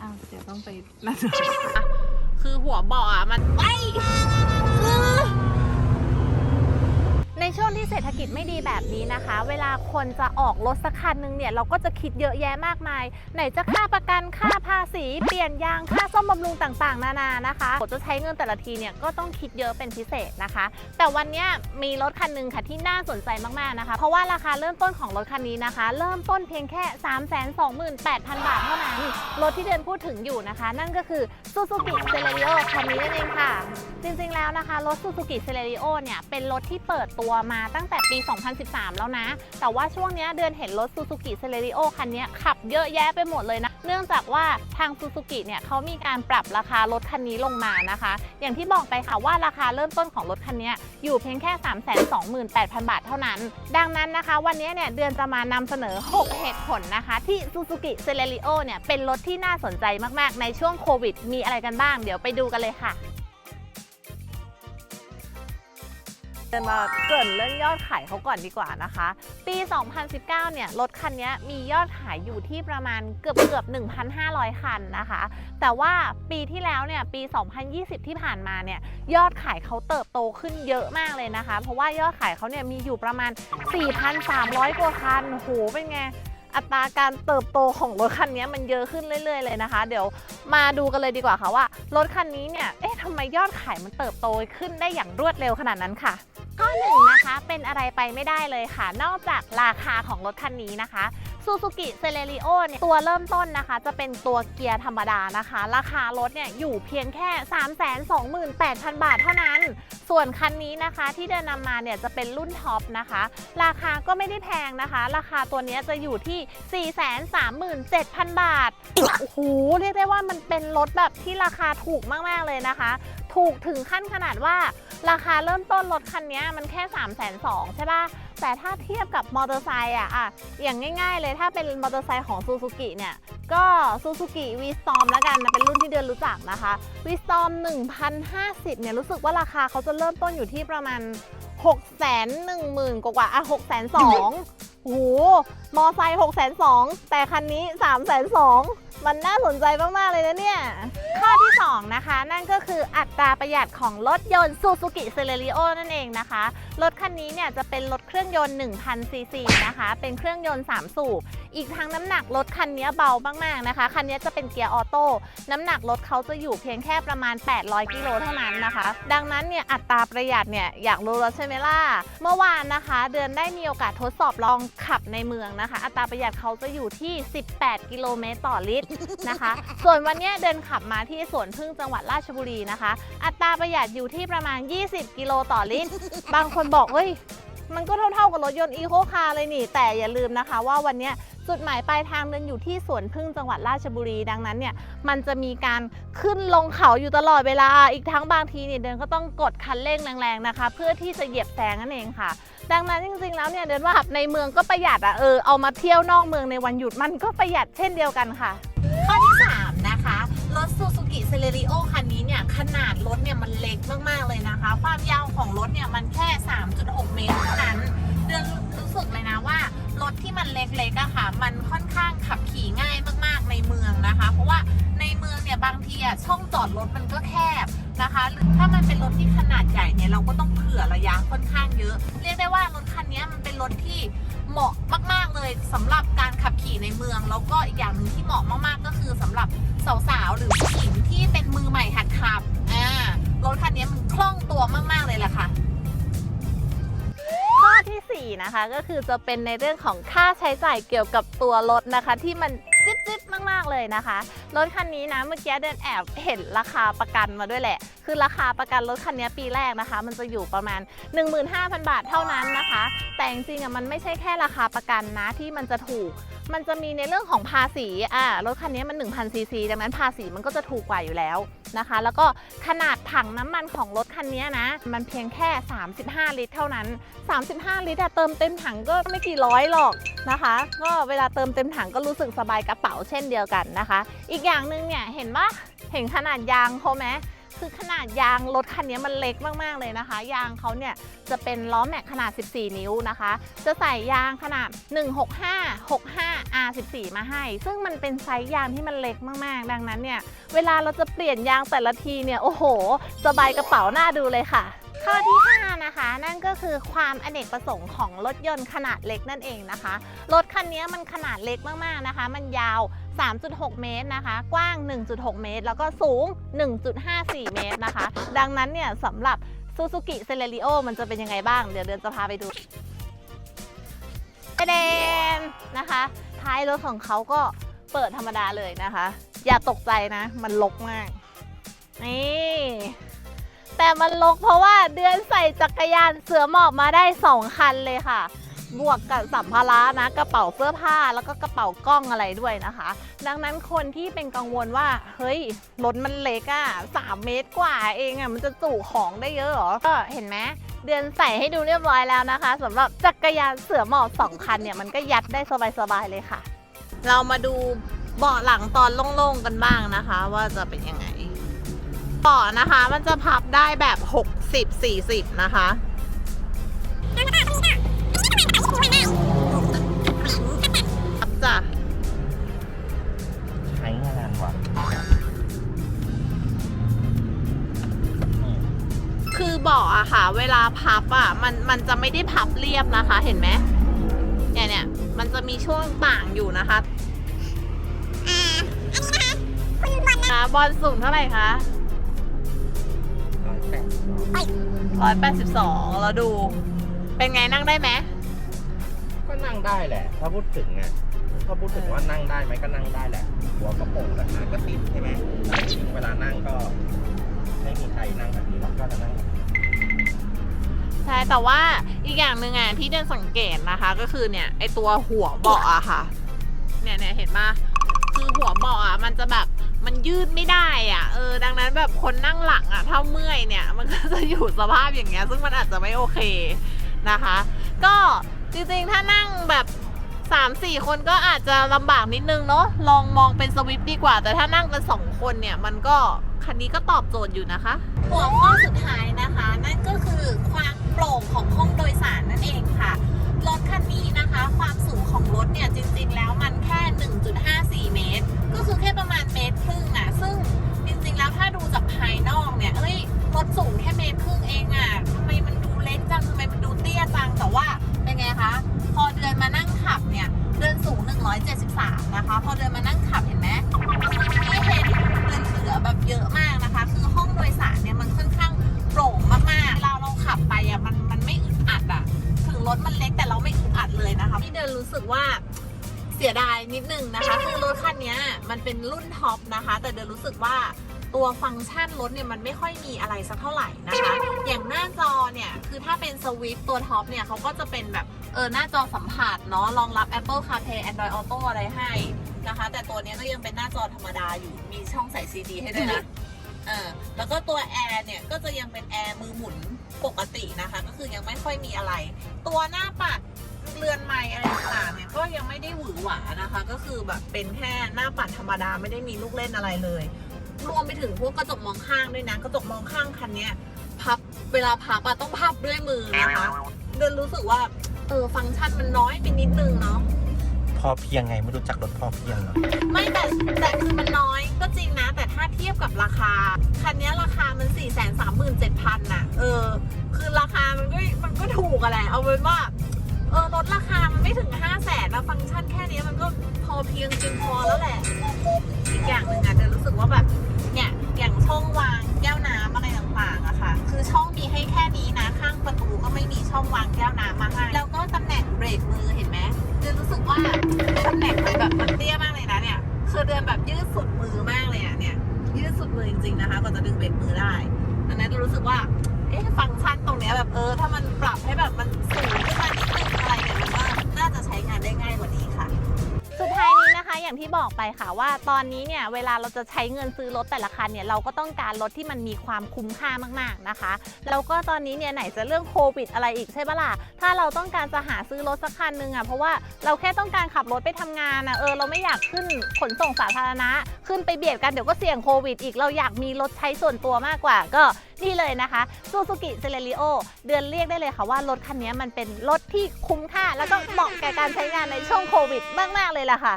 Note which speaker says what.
Speaker 1: อ้าวเดี๋ยวต้องไปนั่น
Speaker 2: คือหัวเบาะอะมันไปใน ช่วงที่เศรษฐกิจไม่ดีแบบนี้นะคะ เวลาคนจะออกรถสักคันหนึงเนี่ยเราก็จะคิดเยอะแยะมากมาย ไหนจะค่าประกันค่าภาษี เปลี่ยนยางค่าซ่อมบำรุงต่างๆ นานานะคะผมจะใช้เงินแต่ละทีเนี่ยก็ต้องคิดเยอะเป็นพิเศษนะคะ แต่วันนี้มีรถคันหนึ่งค่ะที่น่าสนใจมากๆนะคะ เพราะว่าราคาเริ่มต้นของรถคันนี้นะคะ เริ่มต้นเพียงแค่ 328,000 บาทเท่านั้นรถที่เดินพูดถึงอยู่นะคะ นั่นก็คือ Suzuki Celerio คันนี้นั่นเองค่ะ จริงๆแล้วนะคะรถ Suzuki Celerio เนี่ยเป็นรถที่เปิดตัวมาตั้งแต่ปี 2013 แล้วนะ แต่ว่าช่วงนี้เดือนเห็นรถ Suzuki Celerio คันนี้ขับเยอะแยะไปหมดเลยนะ เนื่องจากว่าทาง Suzuki เนี่ยเขามีการปรับราคารถคันนี้ลงมานะคะ อย่างที่บอกไปค่ะว่าราคาเริ่มต้นของรถคันนี้อยู่เพียงแค่ 328,000 บาทเท่านั้น ดังนั้นนะคะ วันนี้เนี่ยเดือนจะมานำเสนอ 6 เหตุผลนะคะ ที่ Suzuki Celerio เนี่ยเป็นรถที่น่าสนใจมากๆ ในช่วงโควิด มีอะไรกันบ้าง เดี๋ยวไปดูกันเลยค่ะ จะมาเกริ่นเรื่องยอดขายเขาก่อนดีกว่านะคะ ปี 2019 เนี่ย รถคันนี้มียอดขายอยู่ที่ประมาณเกือบเกือบ 1,500 คันนะคะ แต่ว่าปีที่แล้วเนี่ย ปี 2020 ที่ผ่านมาเนี่ย ยอดขายเขาเติบโตขึ้นเยอะมากเลยนะคะ เพราะว่ายอดขายเขาเนี่ยมีอยู่ประมาณ 4,300 กว่าคัน โห เป็นไง อัตราการเติบโตของรถคันนี้มันเยอะขึ้นเรื่อย ๆ เลยนะคะ เดี๋ยวมาดูกันเลยดีกว่าค่ะว่ารถคันนี้เนี่ยเอ๊ะทำไมยอดขายมันเติบโตขึ้นได้อย่างรวดเร็วขนาดนั้นค่ะข้อหนึ่งนะคะเป็นอะไรไปไม่ได้เลยค่ะ นอกจากราคาของรถคันนี้นะคะ Suzuki Celerio เนี่ยตัวเริ่มต้นนะคะ จะเป็นตัวเกียร์ธรรมดานะคะ ราคารถเนี่ยอยู่เพียงแค่ 328,000 บาทเท่านั้น ส่วนคันนี้นะคะที่เดินนำมาเนี่ยจะเป็นรุ่นท็อปนะคะ ราคาก็ไม่ได้แพงนะคะ ราคาตัวนี้จะอยู่ที่ 437,000 บาท โอ้โห เรียกได้ว่ามันเป็นรถแบบที่ราคาถูกมาก ๆ เลยนะคะถูกถึงขั้นขนาดว่า ราคาเริ่มต้นรถคันนี้มันแค่ 3 2 0 0 0ใช่ป่ะแต่ถ้าเทียบกับมอเตอร์ไซค์อะอะอย่างง่าย ๆ เลยถ้าเป็นมอเตอร์ไซค์ของซูซูกิเนี่ย ก็ซูซูกิวีสตอมแล้วกันนะเป็นรุ่นที่เดินรู้จักนะคะวีสตอม1,050เนี่ยรู้สึกว่าราคาเขาจะเริ่มต้นอยู่ที่ประมาณ 6 1 0 0 0 0 กว่าอะ6 2 0 0 0 โอ้โหมอไซค์6 2 0 0 0แต่คันนี้3 2 0 0 0มันน่าสนใจมาก ๆ เลยนะเนี่ย ข้อที่ 2 นะคะ นั่นก็คืออัตราประหยัดของรถยนต์ซูซูกิเซเลริโอนั่นเองนะคะ รถคันนี้เนี่ยจะเป็นรถเครื่องยนต์ 1,000 ซีซีนะคะ เป็นเครื่องยนต์ 3 สูบ อีกทั้งน้ำหนักรถคันนี้เบามากๆนะคะ คันนี้จะเป็นเกียร์ออโต้ น้ำหนักรถเขาจะอยู่เพียงแค่ประมาณ 800 กิโลเท่านั้นนะคะ ดังนั้นเนี่ยอัตราประหยัดเนี่ยอยากรู้แล้วใช่ไหมล่ะ เมื่อวานนะคะ เดือนได้มีโอกาสทดสอบลองขับในเมืองนะคะ อัตราประหยัดเขาจะอยู่ที่ 18 กิโลเมตรต่อลิตรนะคะ ส่วนวันนี้เดินขับมาที่สวนพึ่งจังหวัดราชบุรีนะคะ อัตราประหยัดอยู่ที่ประมาณ 20 กิโลต่อลิตร บางคนบอกเฮ้ยมันก็เท่าๆกับรถยนต์อีโคคาร์เลยนี่ แต่อย่าลืมนะคะว่าวันนี้จุดหมายปลายทางเดินอยู่ที่สวนพึ่งจังหวัดราชบุรี ดังนั้นเนี่ยมันจะมีการขึ้นลงเขาอยู่ตลอดเวลา อีกทั้งบางทีเนี่ยเดินก็ต้องกดคันเร่งแรงๆนะคะ เพื่อที่จะเหยียบแซงนั่นเองค่ะ ดังนั้นจริงๆแล้วเนี่ยเดินว่าในเมืองก็ประหยัดอะเออเอามาเที่ยวนอกเมืองในวันหยุดมันก็ประหยัดเช่นเดียวกันค่ะ ข้อที่ 3 นะคะรถ Suzuki Celerio คันนี้ ขนาดรถเนี่ยมันเล็กมากๆเลยนะคะ ความยาวของรถเนี่ยมันแค่ 3.6 เมตรเท่านั้น เดือนรู้สึกเลยนะว่ารถที่มันเล็กๆอะค่ะ มันค่อนข้างขับขี่ง่ายมากๆในเมืองนะคะ เพราะว่าในเมืองเนี่ยบางทีอะช่องจอดรถมันก็แคบนะคะ หรือถ้ามันเป็นรถที่ขนาดใหญ่เนี่ยเราก็ต้องเผื่อระยะค่อนข้างเยอะ เรียกได้ว่ารถคันนี้มันเป็นรถที่ เหมาะมาก ๆ เลยสำหรับการขับขี่ในเมือง แล้วก็อีกอย่างหนึ่งที่เหมาะมากๆก็คือสำหรับสาวๆหรือผู้หญิงที่เป็นมือใหม่หัดขับอ่ารถคันนี้มันคล่องตัวมาก ๆ เลยแหละค่ะข้อทีสี่4นะคะก็คือจะเป็นในเรื่องของค่าใช้จ่ายเกี่ยวกับตัวรถนะคะ ที่มันากๆเลยนะคะ รถคันนี้นะเมื่อกี้เดินแอบเห็นราคาประกันมาด้วยแหละ คือราคาประกันรถคันนี้ปีแรกนะคะ มันจะอยู่ประมาณ 15,000 บาทเท่านั้นนะคะ แต่จริงๆอะมันไม่ใช่แค่ราคาประกันนะที่มันจะถูกมันจะมีในเรื่องของภาษีอ่ารถคันนี้มัน1,000ซีซีดังนั้นภาษีมันก็จะถูกกว่าอยู่แล้ว นะคะ แล้วก็ขนาดถังน้ำมันของรถคันนี้นะ มันเพียงแค่ 35 ลิตร เท่านั้น 35 ลิตรเติมเต็มถังก็ไม่กี่ร้อยหรอกนะคะ ก็เวลาเติมเต็มถังก็รู้สึกสบายกระเป๋าเช่นเดียวกันนะคะ อีกอย่างหนึ่งเนี่ยเห็นว่าเห็นขนาดยางเขาไหม คือขนาดยางรถคันนี้มันเล็กมากๆเลยนะคะ ยางเขาเนี่ยจะเป็นล้อแม็กขนาด 14 นิ้วนะคะ จะใส่ยางขนาด 165 65 R14 มาให้ ซึ่งมันเป็นไซส์ยางที่มันเล็กมากๆ ดังนั้นเนี่ย เวลาเราจะเปลี่ยนยางแต่ละทีเนี่ย โอ้โห สบายกระเป๋าหน้าดูเลยค่ะข้อที่ 5 นะคะ นั่นก็คือความอเนกประสงค์ของรถยนต์ขนาดเล็กนั่นเองนะคะ รถคันนี้มันขนาดเล็กมากๆนะคะ มันยาว 3.6 เมตรนะคะ กว้าง 1.6 เมตร แล้วก็สูง 1.54 เมตรนะคะ ดังนั้นเนี่ยสำหรับซูซูกิเซเลริโอมันจะเป็นยังไงบ้าง เดี๋ยวเดือนจะพาไปดูเดนนะคะ ท้ายรถของเขาก็เปิดธรรมดาเลยนะคะ อย่าตกใจนะ มันลกมาก นี่ แต่มันลกเพราะว่าเดือนใส่จักรยานเสือหมอบมาได้ 2 คันเลยค่ะ บวกกับสัมภาระนะกระเป๋าเสื้อผ้าแล้วก็กระเป๋ากล้องอะไรด้วยนะคะ ดังนั้นคนที่เป็นกังวลว่า เฮ้ยรถมันเล็กอะสามเมตรกว่าเองอะมันจะจุของได้เยอะหรอก็เห็นไหมเดือนใส่ให้ดูเรียบร้อยแล้วนะคะสำหรับจักรยานเสือหมอบสองคันเนี่ยมันก็ยัดได้สบายๆเลยค่ะ เรามาดูเบาะหลังตอนโล่งๆกันบ้างนะคะ ว่าจะเป็นยังไงเบาะนะคะ มันจะพับได้แบบ 60 40 นะคะ จ้ะ
Speaker 1: ใช้งานว่ะนี่
Speaker 2: คือเบาะอะค่ะ เวลาพับอะมันมันจะไม่ได้พับเรียบนะคะ เห็นไหมเนี่ยเนี่ยมันจะมีช่วงต่างอยู่นะคะอ่าบอลสูงเท่าไหร่คะ
Speaker 1: ร้อยแปดสิบสอง
Speaker 2: 182แล้วดู เป็นไงนั่งได้ไหม
Speaker 1: ก็นั่งได้แหละ ถ้าพูดถึงอะ ถ้าพูดถึงว่านั่งได้ไหมก็นั่งได้แหละ หัวกระโปรงแต่ขาก็ติดใช่ไหมจริงเวลานั่งก็ ไม่มีใครนั่งแบบนี้หรอกก็จะนั่ง
Speaker 2: ใช่แต่ว่าอีกอย่างหนึ่งอะที่เดินสังเกตนะคะ ก็คือเนี่ยไอตัวหัวเบาะอะค่ะ เนี่ยเนี่ยเห็นปะคือหัวเบาะอะมันจะแบบมันยืดไม่ได้อะเออดังนั้นแบบคนนั่งหลังอะถ้าเมื่อยเนี่ย มันก็จะอยู่สภาพอย่างเงี้ย ซึ่งมันอาจจะไม่โอเคนะคะ ก็จริงๆถ้านั่งแบบ สามสี่คนก็อาจจะลำบากนิดนึงเนาะลองมองเป็นสวิฟดีกว่า แต่ถ้านั่งกันสองคนเนี่ย มันก็คันนี้ก็ตอบโจทย์อยู่นะคะ หัวข้อสุดท้ายนะคะ นั่นก็คือความโปร่งของห้องโดยสารนั่นเองค่ะรถคันนี้นะคะ ความสูงของรถเนี่ยจริง ๆ แล้วมันแค่ 1.54 เมตร เลยนะคะพี่เดินรู้สึกว่าเสียดายนิดนึงนะคะคือรถคันนี้มันเป็นรุ่นท็อปนะคะ แต่เดินรู้สึกว่าตัวฟังก์ชันรถเนี่ยมันไม่ค่อยมีอะไรสักเท่าไหร่นะคะ อย่างหน้าจอเนี่ยคือถ้าเป็นสวิฟตัวท็อปเนี่ยเขาก็จะเป็นแบบเออหน้าจอสัมผัสเนาะรองรับ Apple CarPlay Android Auto อะไรให้นะคะ แต่ตัวนี้ก็ยังเป็นหน้าจอธรรมดาอยู่มีช่องใส่ซีดีให้ด้วยนะเออแล้วก็ตัวแอร์เนี่ยก็จะยังเป็นแอร์มือหมุนปกตินะคะ ก็คือยังไม่ค่อยมีอะไร ตัวหน้าปัดเรือนไม้ อหวานะคะ ก็คือแบบเป็นแค่หน้าปัดธรรมดาไม่ได้มีลูกเล่นอะไรเลย รวมไปถึงพวกกระจกมองข้างด้วยนะ กระจกมองข้างคันเนี้ยพับเวลาพับอะต้องพับด้วยมือนะคะเดินรู้สึกว่าเออฟังก์ชันมันน้อยไปนิดนึงเนาะ
Speaker 1: พอเพียงไงไม่รู้จักรถพอเพียงเหรอ
Speaker 2: ไม่แต่แต่คือมันน้อยก็จริงนะ แต่ถ้าเทียบกับราคา คันนี้ราคามัน4 3 7 0 0 0น่ะ เออ คือราคามันก็มันก็ถูกอะแหละเอาเป็นว่า เออลดราคามันไม่ถึง5้าแสนนะฟังก์ชันแค่นี้มันก็พอเพียงเพียงพอแล้วแหละ อีกอย่างหนึ่งอะเดินรู้สึกว่าแบบเนี่ยอย่างช่ บอกไปค่ะว่าตอนนี้เนี่ยเวลาเราจะใช้เงินซื้อรถแต่ละคันเนี่ยเราก็ต้องการรถที่มันมีความคุ้มค่ามากๆนะคะแล้วก็ตอนนี้เนี่ยไหนจะเรื่องโควิดอะไรอีกใช่ปะล่ะถ้าเราต้องการจะหาซื้อรถสักคันหนึ่งอะเพราะว่าเราแค่ต้องการขับรถไปทำงานอะเออเราไม่อยากขึ้นขนส่งสาธารณะ ขึ้นไปเบียดกันเดี๋ยวก็เสี่ยงโควิดอีกเราอยากมีรถใช้ส่วนตัวมากกว่า ก็นี่เลยนะคะซูซูกิเซเลริโอเดือนเรียกได้เลยค่ะว่ารถคันนี้มันเป็นรถที่คุ้มค่า แล้วก็เหมาะแก่การใช้งานในช่วงโควิดมาก ๆ เลยล่ะค่ะ